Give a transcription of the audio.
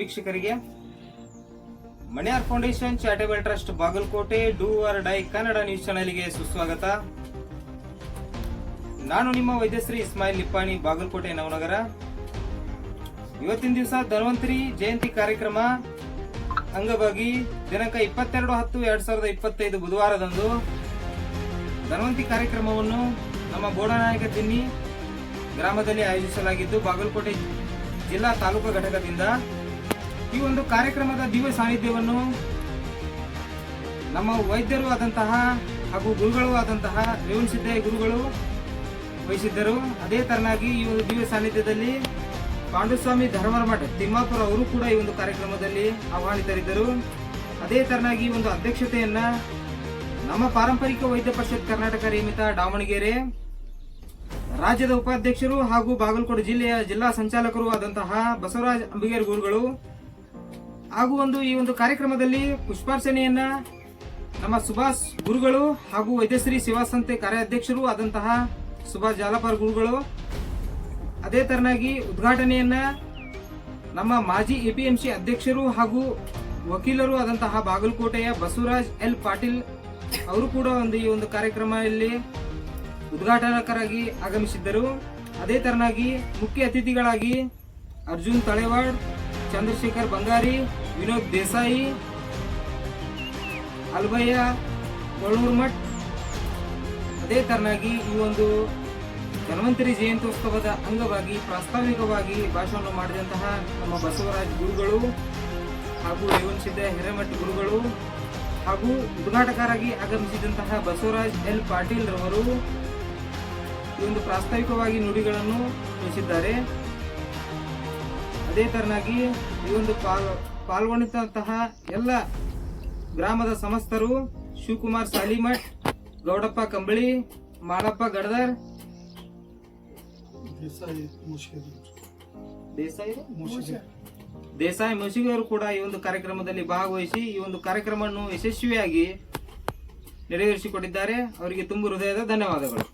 ವೀಕ್ಷಕರಿಗೆ. Maniyar foundation charitable trust, Bagalkote, do or die Kannada news ಚಾನೆಲ್ಗೆ ಸುಸ್ವಾಗತ. ನಾನು ನಿಮ್ಮ ವೈದ್ಯಶ್ರೀ ಇಸ್ಮಾಯಿಲ್ ನಿಪ್ಪಾಣಿ ಬಾಗಲಕೋಟೆ ನವನಗರ. ಇವತ್ತಿನ ದಿವಸ ಧನ್ವಂತರಿ ಜಯಂತಿ ಕಾರ್ಯಕ್ರಮ. ಅಂಗವಾಗಿ ದಿನಾಂಕ ಇಪ್ಪತ್ತೆರಡು ಹತ್ತು ಎರಡ್ ಸಾವಿರದ ಇಪ್ಪತ್ತೈದು ಬುಧವಾರದಂದು ಧನ್ವಂತಿ ಕಾರ್ಯಕ್ರಮವನ್ನು ನಮ್ಮ ಬೋಡನಾಯಕ ತಿನ್ನಿ ಗ್ರಾಮದಲ್ಲಿ ಆಯೋಜಿಸಲಾಗಿದ್ದು, ಬಾಗಲಕೋಟೆ ಜಿಲ್ಲಾ ತಾಲೂಕು ಘಟಕದಿಂದ ಈ ಒಂದು ಕಾರ್ಯಕ್ರಮದ ದಿವ್ಯ ಸಾನ್ನಿಧ್ಯವನ್ನು ನಮ್ಮ ವೈದ್ಯರು ಆದಂತಹ ಹಾಗೂ ಗುರುಗಳು ಆದಂತಹ ರೇವಣ್ ಸಿದ್ದಯ್ಯ ಗುರುಗಳು ವಹಿಸಿದ್ದರು. ಅದೇ ತರನಾಗಿ ಈ ಒಂದು ದಿವ್ಯ ಸಾನ್ನಿಧ್ಯದಲ್ಲಿ ಪಾಂಡುಸ್ವಾಮಿ ಧರ್ಮರ ಮಠ ತಿಮ್ಮಾಪುರ ಅವರು ಕೂಡ ಈ ಒಂದು ಕಾರ್ಯಕ್ರಮದಲ್ಲಿ ಆಹ್ವಾನಿತರಿದ್ದರು. ಅದೇ ತರನಾಗಿ ಒಂದು ಅಧ್ಯಕ್ಷತೆಯನ್ನ ನಮ್ಮ ಪಾರಂಪರಿಕ ವೈದ್ಯ ಪರಿಷತ್ ಕರ್ನಾಟಕ ನಿಯಮಿತ ದಾವಣಗೆರೆ, ರಾಜ್ಯದ ಉಪಾಧ್ಯಕ್ಷರು ಹಾಗೂ ಬಾಗಲಕೋಟೆ ಜಿಲ್ಲೆಯ ಜಿಲ್ಲಾ ಸಂಚಾಲಕರು ಆದಂತಹ ಬಸವರಾಜ್ ಅಂಬಿಗೇರ್ ಗುರುಗಳು ಹಾಗೂ ಒಂದು ಈ ಒಂದು ಕಾರ್ಯಕ್ರಮದಲ್ಲಿ ಪುಷ್ಪಾರ್ಚನೆಯನ್ನ ನಮ್ಮ ಸುಭಾಷ್ ಗುರುಗಳು ಹಾಗೂ ವೈದ್ಯಶ್ರೀ ಸೇವಾ ಸಂಸ್ಥೆ ಕಾರ್ಯಾಧ್ಯಕ್ಷರು ಆದಂತಹ ಸುಭಾಷ್ ಜಾಲಪಾರ್ ಗುರುಗಳು, ಅದೇ ತರನಾಗಿ ಉದ್ಘಾಟನೆಯನ್ನ ನಮ್ಮ ಮಾಜಿ ಎಪಿಎಂಸಿ ಅಧ್ಯಕ್ಷರು ಹಾಗೂ ವಕೀಲರು ಆದಂತಹ ಬಾಗಲಕೋಟೆಯ ಬಸವರಾಜ್ ಎಲ್ ಪಾಟೀಲ್ ಅವರು ಕೂಡ ಒಂದು ಈ ಒಂದು ಕಾರ್ಯಕ್ರಮದಲ್ಲಿ ಉದ್ಘಾಟನಕರಾಗಿ ಆಗಮಿಸಿದ್ದರು. ಅದೇ ತರನಾಗಿ ಮುಖ್ಯ ಅತಿಥಿಗಳಾಗಿ ಅರ್ಜುನ್ ತಳೆವಾಡ್ ಚಂದ್ರಶೇಖರ್ ಬಂಗಾರಿ, ವಿನೋದ್ ದೇಸಾಯಿ ಅಲ್ಬಯ್ಯ ಕೊಳೂರ್ ಮಠ್. ಅದೇ ತರನಾಗಿ ಈ ಒಂದು ಧನ್ವಂತರಿ ಜಯಂತ್ಯೋತ್ಸವದ ಅಂಗವಾಗಿ, ಪ್ರಾಸ್ತಾವಿಕವಾಗಿ ಭಾಷಣವನ್ನು ಮಾಡಿದಂತಹ ನಮ್ಮ ಬಸವರಾಜ್ ಗುರುಗಳು ಹಾಗೂ ರೇವಣ್ ಸಿದ್ದ ಹಿರೇಮಠ್ ಗುರುಗಳು ಹಾಗೂ ಉದ್ಘಾಟಕರಾಗಿ ಆಗಮಿಸಿದಂತಹ ಬಸವರಾಜ್ ಎಲ್ ಪಾಟೀಲ್ ರವರು ಈ ಒಂದು ಪ್ರಾಸ್ತಾವಿಕವಾಗಿ ನುಡಿಗಳನ್ನು ತಿಳಿಸಿದ್ದಾರೆ ಅದೇ ತರನಾಗಿ ಈ ಒಂದು ಪಾಲ್ ಪಾಲ್ಗೊಂಡಿದ್ದಂತಹ ಎಲ್ಲ ಗ್ರಾಮದ ಸಮಸ್ತರು ಶಿವಕುಮಾರ್ ಸಾಲಿಮಠ್ ಗೌಡಪ್ಪ ಕಂಬಳಿ ಮಾಳಪ್ಪ ಗಡದರ್ ದೇಸಾಯಿ ದೇಸಾಯಿ? ಅವರು ಕೂಡ ಈ ಒಂದು ಕಾರ್ಯಕ್ರಮದಲ್ಲಿ ಭಾಗವಹಿಸಿ ಈ ಒಂದು ಕಾರ್ಯಕ್ರಮವನ್ನು ಯಶಸ್ವಿಯಾಗಿ ನೆರವೇರಿಸಿಕೊಟ್ಟಿದ್ದಾರೆ. ಅವರಿಗೆ ತುಂಬ ಹೃದಯದ ಧನ್ಯವಾದಗಳು.